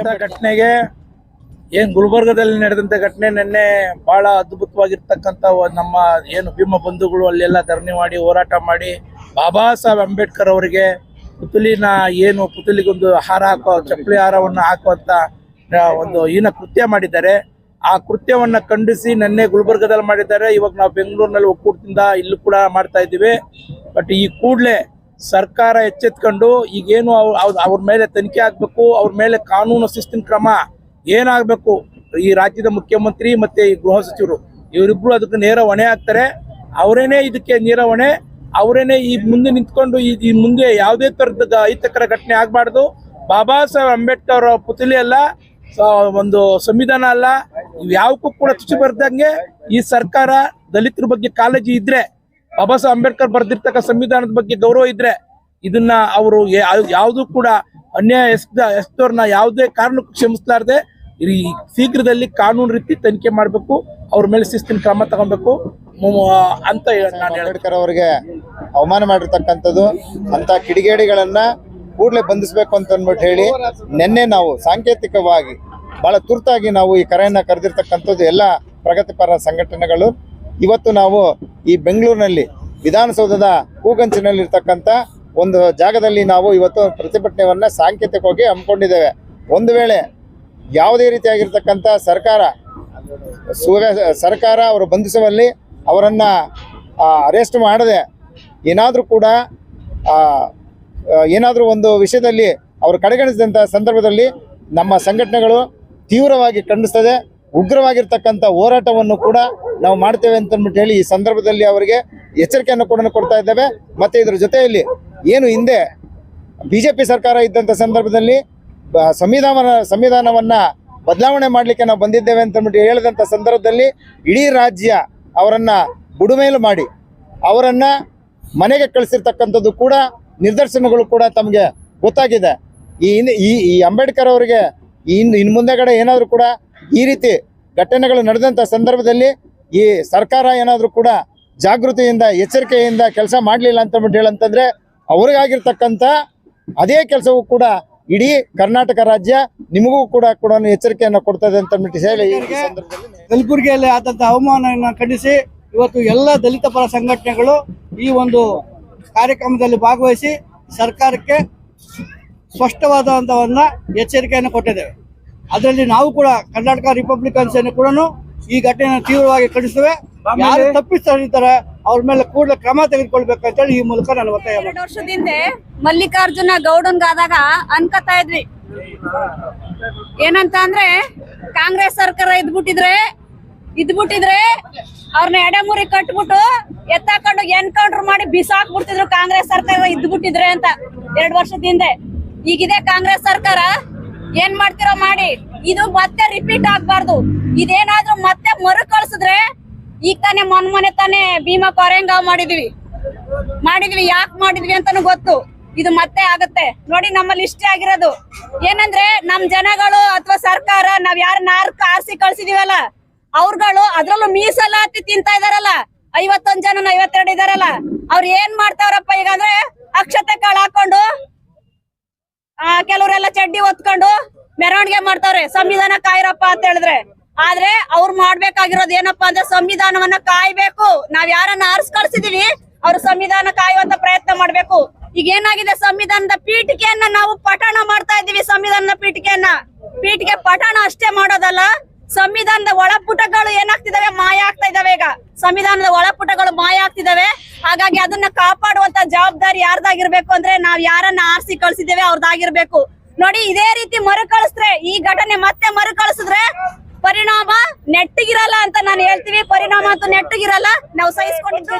ನಡೆದಂತ ಘಟನೆಗೆ ಏನ್ ಗುಲ್ಬರ್ಗದಲ್ಲಿ ನಡೆದಂತ ಘಟನೆ ನಿನ್ನೆ ಬಹಳ ಅದ್ಭುತವಾಗಿರ್ತಕ್ಕಂಥ ಒಂದ್ ನಮ್ಮ ಏನು ಭೀಮ ಬಂಧುಗಳು ಅಲ್ಲೆಲ್ಲ ಧರಣಿ ಮಾಡಿ, ಹೋರಾಟ ಮಾಡಿ, ಬಾಬಾ ಸಾಹೇಬ್ ಅಂಬೇಡ್ಕರ್ ಅವರಿಗೆ ಪುತುಲಿನ ಏನು ಪುತುಲಿಗೊಂದು ಹಾರ ಹಾಕೋ ಚಪ್ಪಲಿ ಹಾರವನ್ನು ಹಾಕುವಂತ ಒಂದು ಹೀನ ಕೃತ್ಯ ಮಾಡಿದ್ದಾರೆ. ಆ ಕೃತ್ಯವನ್ನ ಖಂಡಿಸಿ ನಿನ್ನೆ ಗುಲ್ಬರ್ಗದಲ್ಲಿ ಮಾಡಿದ್ದಾರೆ. ಇವಾಗ ನಾವು ಬೆಂಗಳೂರಿನಲ್ಲಿ ಒಕ್ಕೂಟದಿಂದ ಇಲ್ಲೂ ಕೂಡ ಮಾಡ್ತಾ ಇದ್ದೀವಿ. ಬಟ್ ಈ ಕೂಡಲೇ ಸರ್ಕಾರ ಎಚ್ಚೆತ್ಕೊಂಡು ಈಗೇನು ಅವ್- ಅವ್- ಅವ್ರ ಮೇಲೆ ತನಿಖೆ ಆಗಬೇಕು, ಅವ್ರ ಮೇಲೆ ಕಾನೂನು ಶಿಸ್ತಿನ ಕ್ರಮ ಏನಾಗಬೇಕು? ಈ ರಾಜ್ಯದ ಮುಖ್ಯಮಂತ್ರಿ ಮತ್ತೆ ಈ ಗೃಹ ಸಚಿವರು, ಇವರಿಬ್ರು ಅದಕ್ಕೆ ನೇರ ಹೊಣೆ ಆಗ್ತಾರೆ. ಅವರೇನೆ ಇದಕ್ಕೆ ನೇರ ಹೊಣೆ, ಅವರೇನೆ ಈ ಮುಂದೆ ನಿಂತ್ಕೊಂಡು ಈ ಮುಂದೆ ಯಾವುದೇ ತರದ ಅಹಿತಕರ ಘಟನೆ ಆಗಬಾರ್ದು. ಬಾಬಾ ಸಾಹೇಬ್ ಅಂಬೇಡ್ಕರ್ ಅವರ ಪುತಲಿ ಅಲ್ಲ ಒಂದು ಸಂವಿಧಾನ ಅಲ್ಲ ಯಾವಕ್ಕೂ ಕೂಡ ತುಚಿ ಬರ್ದಂಗೆ ಈ ಸರ್ಕಾರ ದಲಿತರ ಬಗ್ಗೆ ಕಾಳಜಿ ಇದ್ರೆ ಬಾಬಾ ಸಾಹೇಬ್ ಅಂಬೇಡ್ಕರ್ ಬರೆದಿರ್ತಕ್ಕ ಸಂವಿಧಾನದ ಬಗ್ಗೆ ಗೌರವ ಇದ್ರೆ ಇದನ್ನ ಅವರು ಯಾವುದು ಕೂಡ ಅನ್ಯಾಯ ಎಸ್ದ ಎಸ್ತೋರ್ನ ಯಾವುದೇ ಕಾರಣಕ್ಕೂ ಕ್ಷಮಿಸಲಾರ್ದೆ ಈ ಶೀಘ್ರದಲ್ಲಿ ಕಾನೂನು ರೀತಿ ತನಿಖೆ ಮಾಡಬೇಕು ಅವ್ರ ಮೇಲೆ ಶಿಸ್ತಿನ ಕ್ರಮ ತಗೊಬೇಕು. ಅಂತ ನಾನು ಅಂಬೇಡ್ಕರ್ ಅವರಿಗೆ ಅವಮಾನ ಮಾಡಿರ್ತಕ್ಕಂಥದ್ದು ಅಂತ ಕಿಡಿಗೇಡಿಗಳನ್ನ ಕೂಡಲೇ ಬಂಧಿಸಬೇಕು ಅಂತ ಅಂದ್ಬಿಟ್ಟು ಹೇಳಿ ನಿನ್ನೆ ನಾವು ಸಾಂಕೇತಿಕವಾಗಿ ಬಹಳ ತುರ್ತಾಗಿ ನಾವು ಈ ಕರೆಯನ್ನ ಕರೆದಿರ್ತಕ್ಕಂಥದ್ದು ಎಲ್ಲ ಪ್ರಗತಿಪರ ಸಂಘಟನೆಗಳು ಇವತ್ತು ನಾವು ಈ ಬೆಂಗಳೂರಿನಲ್ಲಿ ವಿಧಾನಸೌಧದ ಕೂಗಂಚಿನಲ್ಲಿರ್ತಕ್ಕಂಥ ಒಂದು ಜಾಗದಲ್ಲಿ ನಾವು ಇವತ್ತು ಪ್ರತಿಭಟನೆಯನ್ನ ಸಾಂಕೇತಿಕವಾಗಿ ಹಮ್ಮಿಕೊಂಡಿದ್ದೇವೆ. ಒಂದು ವೇಳೆ ಯಾವುದೇ ರೀತಿಯಾಗಿರ್ತಕ್ಕಂಥ ಸರ್ಕಾರ, ಸುವ್ಯ, ಸರ್ಕಾರ ಅವರು ಬಂಧಿಸುವಲ್ಲಿ ಅವರನ್ನು ಅರೆಸ್ಟ್ ಮಾಡದೆ ಏನಾದರೂ ಕೂಡ ಏನಾದರೂ ಒಂದು ವಿಷಯದಲ್ಲಿ ಅವರು ಕಡೆಗಣಿಸಿದಂಥ ಸಂದರ್ಭದಲ್ಲಿ ನಮ್ಮ ಸಂಘಟನೆಗಳು ತೀವ್ರವಾಗಿ ಖಂಡಿಸ್ತದೆ. ಉಗ್ರವಾಗಿರ್ತಕ್ಕಂಥ ಹೋರಾಟವನ್ನು ಕೂಡ ನಾವು ಮಾಡ್ತೇವೆ ಅಂತ ಅಂದ್ಬಿಟ್ಟು ಹೇಳಿ ಈ ಸಂದರ್ಭದಲ್ಲಿ ಅವರಿಗೆ ಎಚ್ಚರಿಕೆಯನ್ನು ಕೂಡ ಕೊಡ್ತಾ ಇದ್ದೇವೆ. ಮತ್ತೆ ಇದ್ರ ಜೊತೆಯಲ್ಲಿ ಏನು ಹಿಂದೆ ಬಿಜೆಪಿ ಸರ್ಕಾರ ಇದ್ದಂಥ ಸಂದರ್ಭದಲ್ಲಿ ಸಂವಿಧಾನ, ಸಂವಿಧಾನವನ್ನ ಬದಲಾವಣೆ ಮಾಡಲಿಕ್ಕೆ ನಾವು ಬಂದಿದ್ದೇವೆ ಅಂತ ಅಂದ್ಬಿಟ್ಟು ಹೇಳಿದಂಥ ಸಂದರ್ಭದಲ್ಲಿ ಇಡೀ ರಾಜ್ಯ ಅವರನ್ನ ಬುಡುಮೇಲು ಮಾಡಿ ಅವರನ್ನ ಮನೆಗೆ ಕಳಿಸಿರ್ತಕ್ಕಂಥದ್ದು ಕೂಡ ನಿದರ್ಶನಗಳು ಕೂಡ ತಮಗೆ ಗೊತ್ತಾಗಿದೆ. ಈ ಈ ಅಂಬೇಡ್ಕರ್ ಅವರಿಗೆ ಇನ್ನು ಇನ್ನು ಮುಂದೆಗಡೆ ಏನಾದರೂ ಕೂಡ ಈ ರೀತಿ ಘಟನೆಗಳು ನಡೆದಂಥ ಸಂದರ್ಭದಲ್ಲಿ ಈ ಸರ್ಕಾರ ಏನಾದರೂ ಕೂಡ ಜಾಗೃತಿಯಿಂದ ಎಚ್ಚರಿಕೆಯಿಂದ ಕೆಲಸ ಮಾಡಲಿಲ್ಲ ಅಂತ ಬಿಟ್ಟು ಹೇಳಂತಂದ್ರೆ ಅವ್ರಿಗಾಗಿರ್ತಕ್ಕಂಥ ಅದೇ ಕೆಲಸವೂ ಕೂಡ ಇಡೀ ಕರ್ನಾಟಕ ರಾಜ್ಯ ನಿಮಗೂ ಕೂಡ ಕೂಡ ಎಚ್ಚರಿಕೆಯನ್ನು ಕೊಡ್ತದೆ ಅಂತ ಬಿಟ್ಟು ಹೇಳಿ ಕಲಬುರಗಿಯಲ್ಲಿ ಆದಂತಹ ಅವಮಾನವನ್ನು ಖಂಡಿಸಿ ಇವತ್ತು ಎಲ್ಲ ದಲಿತ ಪರ ಸಂಘಟನೆಗಳು ಈ ಒಂದು ಕಾರ್ಯಕ್ರಮದಲ್ಲಿ ಭಾಗವಹಿಸಿ ಸರ್ಕಾರಕ್ಕೆ ಸ್ಪಷ್ಟವಾದಂತವನ್ನ ಎಚ್ಚರಿಕೆಯನ್ನು ಕೊಟ್ಟಿದ್ದೇವೆ. ಅದರಲ್ಲಿ ನಾವು ಕೂಡ ಕರ್ನಾಟಕ ರಿಪಬ್ಲಿಕನ್ಸ್ ಸೇನೆ ಕೂಡ ಈ ಘಟನೆಯನ್ನು ತೀವ್ರವಾಗಿ ಖಂಡಿಸ್ತೇವೆ. ಯಾರು ತಪ್ಪಿಸ್ತಾರೆ ಅವ್ರ ಮೇಲೆ ಕೂಡಲೇ ಕ್ರಮ ತೆಗೆದುಕೊಳ್ಬೇಕಂತೇಳಿ ಈ ಮೂಲಕ ನಾನು ಒತ್ತಾಯ ಎರಡು ವರ್ಷದಿಂದ ಮಲ್ಲಿಕಾರ್ಜುನ ಗೌಡನ್ಗಾದಾಗ ಅನ್ಕೋತಾ ಇದ್ವಿ. ಏನಂತ ಅಂದ್ರೆ ಕಾಂಗ್ರೆಸ್ ಸರ್ಕಾರ ಇದ್ಬಿಟ್ಟಿದ್ರೆ ಇದ್ಬಿಟ್ಟಿದ್ರೆ ಅವ್ರನ್ನ ಎಡೆಮುರಿ ಕಟ್ಬಿಟ್ಟು ಎತ್ತಾಕೊಂಡು ಎನ್ಕೌಂಟರ್ ಮಾಡಿ ಬಿಸಾಕ್ಬಿಡ್ತಿದ್ರು ಕಾಂಗ್ರೆಸ್ ಸರ್ಕಾರ ಇದ್ಬಿಟ್ಟಿದ್ರೆ ಅಂತ ಎರಡ್ ವರ್ಷದ ಹಿಂದೆ. ಈಗಿದೆ ಕಾಂಗ್ರೆಸ್ ಸರ್ಕಾರ ಏನ್ ಮಾಡ್ತಿರೋ ಮಾಡಿ. ಇದು ಮತ್ತೆ ರಿಪೀಟ್ ಆಗ್ಬಾರ್ದು. ಇದೇನಾದ್ರೂ ಮತ್ತೆ ಮರು ಕಳ್ಸಿದ್ರೆ ಈಗ ತಾನೇ ಮೊನ್ ಮೊನ್ನೆ ತಾನೇ ಭೀಮಾ ಕೊರೆಂಗಾವ್ ಮಾಡಿದ್ವಿ. ಮಾಡಿದ್ವಿ, ಯಾಕೆ ಮಾಡಿದ್ವಿ ಅಂತಾನು ಗೊತ್ತು. ಇದು ಮತ್ತೆ ಆಗತ್ತೆ. ನೋಡಿ ನಮ್ಮಲ್ಲಿ ಇಷ್ಟೇ ಆಗಿರೋದು. ಏನಂದ್ರೆ ನಮ್ ಜನಗಳು ಅಥವಾ ಸರ್ಕಾರ, ನಾವ್ ಯಾರನ್ನ ಆರ್ಸಿ ಕಳ್ಸಿದೀವಲ್ಲ, ಅವ್ರಗಳು ಅದ್ರಲ್ಲೂ ಮೀಸಲಾತಿ ತಿಂತಾ ಇದಾರಲ್ಲ. ಐವತ್ತೊಂದ್ ಜನ ಐವತ್ತೆರಡು ಇದಾರಲ್ಲ. ಅವ್ರು ಏನ್ ಮಾಡ್ತಾವ್ರಪ್ಪ ಈಗ ಅಂದ್ರೆ ಅಕ್ಷತೆ ಕಾಳು ಹಾಕೊಂಡು ಕೆಲವರೆಲ್ಲ ಚಡ್ಡಿ ಹೊತ್ಕೊಂಡು ಮೆರವಣಿಗೆ ಮಾಡ್ತಾವ್ರೆ. ಸಂವಿಧಾನ ಕಾಯಿರಪ್ಪ ಅಂತ ಹೇಳಿದ್ರೆ. ಆದ್ರೆ ಅವ್ರು ಮಾಡ್ಬೇಕಾಗಿರೋದು ಏನಪ್ಪಾ ಅಂದ್ರೆ ಸಂವಿಧಾನವನ್ನ ಕಾಯ್ಬೇಕು. ನಾವ್ ಯಾರನ್ನ ಆರ್ಸ್ ಕಳ್ಸಿದೀವಿ, ಅವ್ರು ಸಂವಿಧಾನ ಕಾಯುವಂತ ಪ್ರಯತ್ನ ಮಾಡ್ಬೇಕು. ಈಗ ಏನಾಗಿದೆ? ಸಂವಿಧಾನದ ಪೀಠಿಕೆಯನ್ನ ನಾವು ಪಠಣ ಮಾಡ್ತಾ ಇದೀವಿ ಸಂವಿಧಾನದ ಪೀಠಿಕೆಯನ್ನ. ಪೀಠಿಗೆ ಪಠಣ ಅಷ್ಟೇ ಮಾಡೋದಲ್ಲ ಸಂವಿಧಾನದ ಒಳಪುಟಗಳು ಏನಾಗ್ತಿದಾವೆ? ಮಾಯ ಆಗ್ತಾ ಇದಾವೆ ಈಗ. ಸಂವಿಧಾನದ ಒಳಪುಟಗಳು ಮಾಯ ಆಗ್ತಿದಾವೆ. ಹಾಗಾಗಿ ಅದನ್ನ ಕಾಪಾಡುವಂತ ಜವಾಬ್ದಾರಿ ಯಾರ್ದಾಗಿರ್ಬೇಕು ಅಂದ್ರೆ ನಾವ್ ಯಾರನ್ನ ಆರ್ಸಿ ಕಳ್ಸಿದ್ದೇವೆ ಅವ್ರದ್ದಾಗಿರ್ಬೇಕು ನೋಡಿ, ಇದೇ ರೀತಿ ಮರುಕಳಿಸಿದ್ರೆ, ಈ ಘಟನೆ ಮತ್ತೆ ಮರುಕಳಿಸಿದ್ರೆ ಪರಿಣಾಮ ನೆಟ್ಟಿಗಿರಲ್ಲ ಅಂತ ನಾನು ಹೇಳ್ತೀವಿ. ಪರಿಣಾಮ ಅಂತೂ ನೆಟ್ಟಿಗಿರಲ್ಲ. ನಾವು ಸಹಿಸ್ಕೊಂಡಿದ್ದು